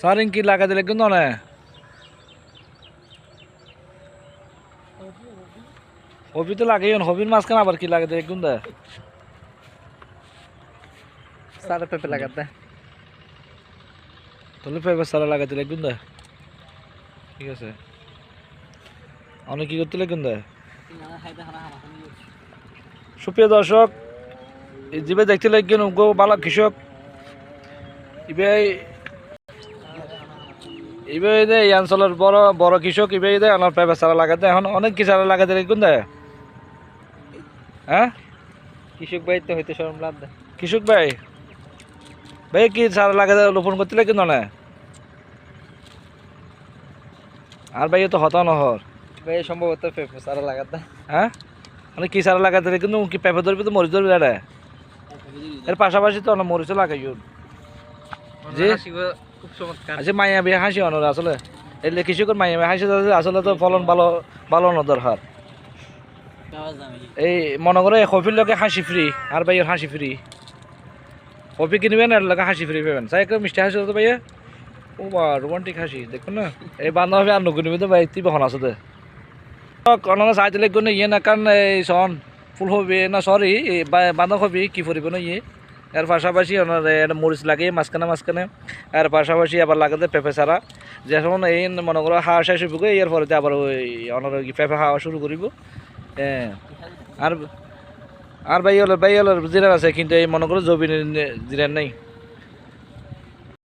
সারিং কি লাগা দিলে কিন্তু না হবি তো লাগে হবির মাঝখানে আবার কি লাগে দিলে কিন্তু। সারা পেঁপে লাগাতে তাহলে পেপার সারা লাগা দিলে কিন্তু। ঠিক আছে। অনেক কি করতে কিন্তু। সুপ্রিয় দর্শক এই জিবে দেখতে লাগবেন গো বালা কৃষক। ইবে ইবে দে এই অঞ্চলের বড় বড় কৃষক ইবে দে আমার পেপার সারা লাগাতে এখন অনেক কি সারা লাগাতে লাগবেন দে হ্যাঁ? কৃষক ভাই তো হইতে সরম লাভ দেয়। কৃষক ভাই? ভাই কি সারা লাগাতে রোপণ করতে লাগবেন না আর ভাই তো হতা নহর ভাই সম্ভবত পেঁপে সারা লাগাতে। হ্যাঁ? মানে কি সারা লাগাতে কিন্তু কি পেঁপে ধরবি তো মরিচ ধরবি এর পাশাপাশি তো অনেক মরিচও লাগাই জি। খুব চমৎকার। আচ্ছা মাইয়া বিয়ে হাসি অনর আসলে এলে কৃষকের মাইয়া বিয়ে হাসি আসলে তো ফলন ভালো ভালো না দরকার এই মনে করে কফির লোকে হাসি ফ্রি আর ভাইয়ের হাসি ফ্রি কফি কিনবেন আর লোকে হাসি ফ্রি পাবেন। চাই একটা মিষ্টি হাসি তো ভাইয়া ও বা রোমান্টিক হাসি দেখুন না। এই বান্ধবী আর নকুন তো ভাই তুই বহন আছে কোনো চাই দিলে কোনো ইয়ে না কারণ এই সন ফুল হবি না সরি বান্ধব হবি কি ফুরিব না ইয়ে। এর পাশাপাশি ওনার মরিচ লাগিয়ে মাঝখানে মাঝখানে, এর পাশাপাশি আবার লাগাতে পেঁপে ছাড়া যেমন এই মনে করো হাওয়া শেষ হইব এর পরে আবার ওই ওনার পেঁপে হাওয়া শুরু করিব। হ্যাঁ। আর আর বাইয়ালের বাইয়ালের জিরান আছে, কিন্তু এই মনে করো জবিনের জিরান নেই।